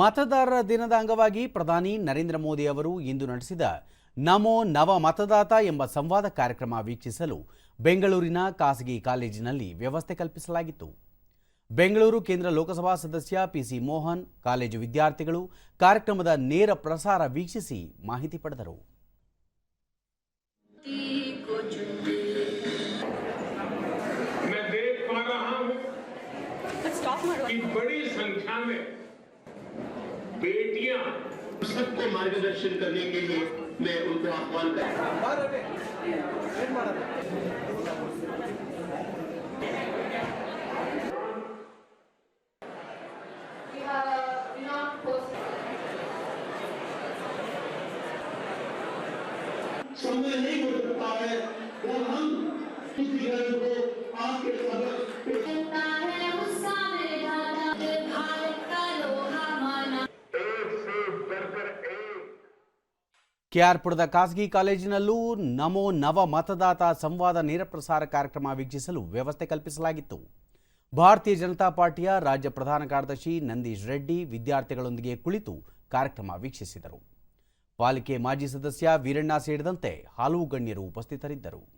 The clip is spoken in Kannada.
ಮತದಾರರ ದಿನದ ಅಂಗವಾಗಿ ಪ್ರಧಾನಿ ನರೇಂದ್ರ ಮೋದಿ ಅವರು ಇಂದು ನಡೆಸಿದ ನಮೋ ನವ ಮತದಾತ ಎಂಬ ಸಂವಾದ ಕಾರ್ಯಕ್ರಮ ವೀಕ್ಷಿಸಲು ಬೆಂಗಳೂರಿನ ಖಾಸಗಿ ಕಾಲೇಜಿನಲ್ಲಿ ವ್ಯವಸ್ಥೆ ಕಲ್ಪಿಸಲಾಗಿತ್ತು. ಬೆಂಗಳೂರು ಕೇಂದ್ರ ಲೋಕಸಭಾ ಸದಸ್ಯ ಪಿಸಿ ಮೋಹನ್ ಕಾಲೇಜು ವಿದ್ಯಾರ್ಥಿಗಳು ಕಾರ್ಯಕ್ರಮದ ನೇರ ಪ್ರಸಾರ ವೀಕ್ಷಿಸಿ ಮಾಹಿತಿ ಪಡೆದರು. बेटियाँ सबको मार्गदर्शन करने के लिए मैं उनको आह्वान हूँ not post. समय नहीं हो सकता है और हम घर को आपके सबक ಕೆಆರ್ಪುರದ ಖಾಸಗಿ ಕಾಲೇಜಿನಲ್ಲೂ ನಮೋ ನವ ಮತದಾತ ಸಂವಾದ ನೇರ ಪ್ರಸಾರ ಕಾರ್ಯಕ್ರಮ ವೀಕ್ಷಿಸಲು ವ್ಯವಸ್ಥೆ ಕಲ್ಪಿಸಲಾಗಿತ್ತು. ಭಾರತೀಯ ಜನತಾ ಪಾರ್ಟಿಯ ರಾಜ್ಯ ಪ್ರಧಾನ ಕಾರ್ಯದರ್ಶಿ ನಂದೀಶ್ ರೆಡ್ಡಿ ವಿದ್ಯಾರ್ಥಿಗಳೊಂದಿಗೆ ಕುಳಿತು ಕಾರ್ಯಕ್ರಮ ವೀಕ್ಷಿಸಿದರು. ಪಾಲಿಕೆ ಮಾಜಿ ಸದಸ್ಯ ವೀರಣ್ಣ ಸೇರಿದಂತೆ ಹಲವು ಗಣ್ಯರು ಉಪಸ್ಥಿತರಿದ್ದರು.